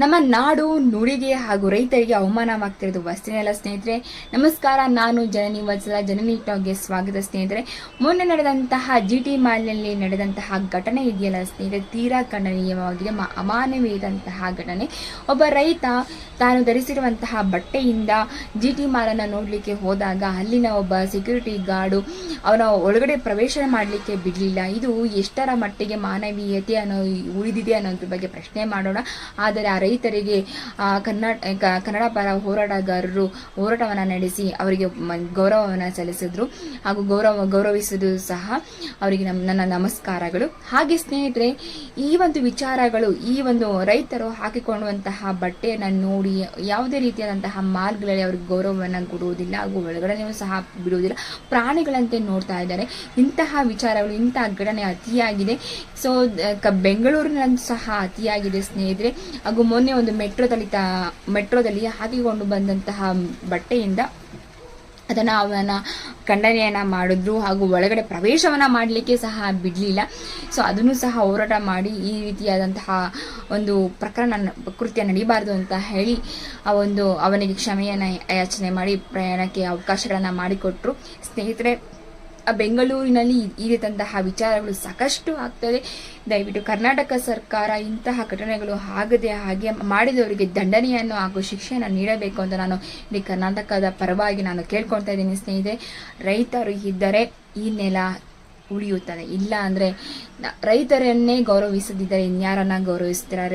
ನಮ್ಮ ನಾಡು, ನುಡಿಗೆ ಹಾಗೂ ರೈತರಿಗೆ ಅವಮಾನವಾಗ್ತಿರೋದು ವಸ್ತಿನೆಲ್ಲ ಸ್ನೇಹಿತರೆ. ನಮಸ್ಕಾರ, ನಾನು ಜನನಿ ವತ್ಸಲ, ಜನನಿ ಟಾಕ್ಗೆ ಸ್ವಾಗತ ಸ್ನೇಹಿತರೆ. ಮೊನ್ನೆ ನಡೆದಂತಹ ಜಿ ಟಿ ಮಾಲ್ನಲ್ಲಿ ನಡೆದಂತಹ ಘಟನೆ ಇದೆಯಲ್ಲ ಸ್ನೇಹಿತರೆ. ತೀರಾ ಖಂಡನೀಯವಾಗಿದೆ. ಅಮಾನವೀಯದಂತಹ ಘಟನೆ. ಒಬ್ಬ ರೈತ ತಾನು ಧರಿಸಿರುವಂತಹ ಬಟ್ಟೆಯಿಂದ ಜಿ ಟಿ ಮಾಲನ್ನು ನೋಡಲಿಕ್ಕೆ ಹೋದಾಗ ಅಲ್ಲಿನ ಒಬ್ಬ ಸೆಕ್ಯೂರಿಟಿ ಗಾರ್ಡು ಅವನ ಒಳಗಡೆ ಪ್ರವೇಶ ಮಾಡಲಿಕ್ಕೆ ಬಿಡಲಿಲ್ಲ. ಇದು ಎಷ್ಟರ ಮಟ್ಟಿಗೆ ಮಾನವೀಯತೆ ಅನ್ನೋ, ಉಳಿದಿದೆ ಅನ್ನೋದ್ರ ಬಗ್ಗೆ ಪ್ರಶ್ನೆ ಮಾಡೋಣ. ಆದರೆ ಆ ರೈತರಿಗೆ ಕರ್ನಾಟಕ ಕನ್ನಡ ಪರ ಹೋರಾಟಗಾರರು ಹೋರಾಟವನ್ನು ನಡೆಸಿ ಅವರಿಗೆ ಗೌರವವನ್ನು ಸಲ್ಲಿಸಿದ್ರು. ಹಾಗೂ ಗೌರವ ಗೌರವಿಸಿದ್ರು ಸಹ ಅವರಿಗೆ ನಮ್ಮ ನನ್ನ ನಮಸ್ಕಾರಗಳು. ಹಾಗೆ ಸ್ನೇಹಿತರೆ, ಈ ಒಂದು ವಿಚಾರಗಳು, ಈ ಒಂದು ರೈತರು ಹಾಕಿಕೊಳ್ಳುವಂತಹ ಬಟ್ಟೆಯನ್ನು ನೋಡಿ, ಯಾವುದೇ ರೀತಿಯಾದಂತಹ ಮಾರ್ಗಗಳಲ್ಲಿ ಅವ್ರಿಗೆ ಗೌರವವನ್ನು ಕೊಡುವುದಿಲ್ಲ, ಹಾಗೂ ಒಳಗಡೆನೂ ಸಹ ಬಿಡುವುದಿಲ್ಲ, ಪ್ರಾಣಿಗಳಂತೆ ನೋಡ್ತಾ ಇದ್ದಾರೆ. ಇಂತಹ ವಿಚಾರಗಳು ಇಂತಹ ಘಟನೆ ಅತಿಯಾಗಿದೆ. ಸೊ ಬೆಂಗಳೂರಿನಲ್ಲೂ ಸಹ ಅತಿಯಾಗಿದೆ ಸ್ನೇಹಿತರೆ. ಹಾಗೂ ಮೊನ್ನೆ ಒಂದು ಮೆಟ್ರೋದಲ್ಲಿ ತ ಮೆಟ್ರೋದಲ್ಲಿ ಹಾಕಿಕೊಂಡು ಬಂದಂತಹ ಬಟ್ಟೆಯಿಂದ ಅದನ್ನು ಅವನ ಖಂಡನೆಯನ್ನು ಮಾಡಿದ್ರು ಹಾಗೂ ಒಳಗಡೆ ಪ್ರವೇಶವನ್ನು ಮಾಡಲಿಕ್ಕೆ ಸಹ ಬಿಡಲಿಲ್ಲ. ಸೊ ಅದನ್ನು ಸಹ ಹೋರಾಟ ಮಾಡಿ ಈ ರೀತಿಯಾದಂತಹ ಒಂದು ಪ್ರಕರಣ ಕೃತ್ಯ ನಡೀಬಾರ್ದು ಅಂತ ಹೇಳಿ ಆ ಒಂದು ಅವನಿಗೆ ಕ್ಷಮೆಯನ್ನು ಯಾಚನೆ ಮಾಡಿ ಪ್ರಯಾಣಕ್ಕೆ ಅವಕಾಶಗಳನ್ನು ಮಾಡಿಕೊಟ್ರು. ಸ್ನೇಹಿತರೆ ಬೆಂಗಳೂರಿನಲ್ಲಿ ಈ ರೀತಿಯಂತಹ ವಿಚಾರಗಳು ಸಾಕಷ್ಟು ಆಗ್ತದೆ. ದಯವಿಟ್ಟು ಕರ್ನಾಟಕ ಸರ್ಕಾರ ಇಂತಹ ಘಟನೆಗಳು ಆಗದೆ ಹಾಗೆ ಮಾಡಿದವರಿಗೆ ದಂಡನೆಯನ್ನು ಹಾಗೂ ಶಿಕ್ಷೆಯನ್ನು ನೀಡಬೇಕು ಅಂತ ನಾನು ಇಲ್ಲಿ ಕರ್ನಾಟಕದ ಪರವಾಗಿ ನಾನು ಕೇಳ್ಕೊಳ್ತಾ ಇದ್ದೀನಿ ಸ್ನೇಹಿತರೆ. ರೈತರು ಇದ್ದರೆ ಈ ನೆಲ ಉಳಿಯುತ್ತದೆ. ಇಲ್ಲ ಅಂದರೆ ರೈತರನ್ನೇ ಗೌರವಿಸದಿದ್ದರೆ ಇನ್ಯಾರನ್ನ ಗೌರವಿಸ್ತೀರಾ?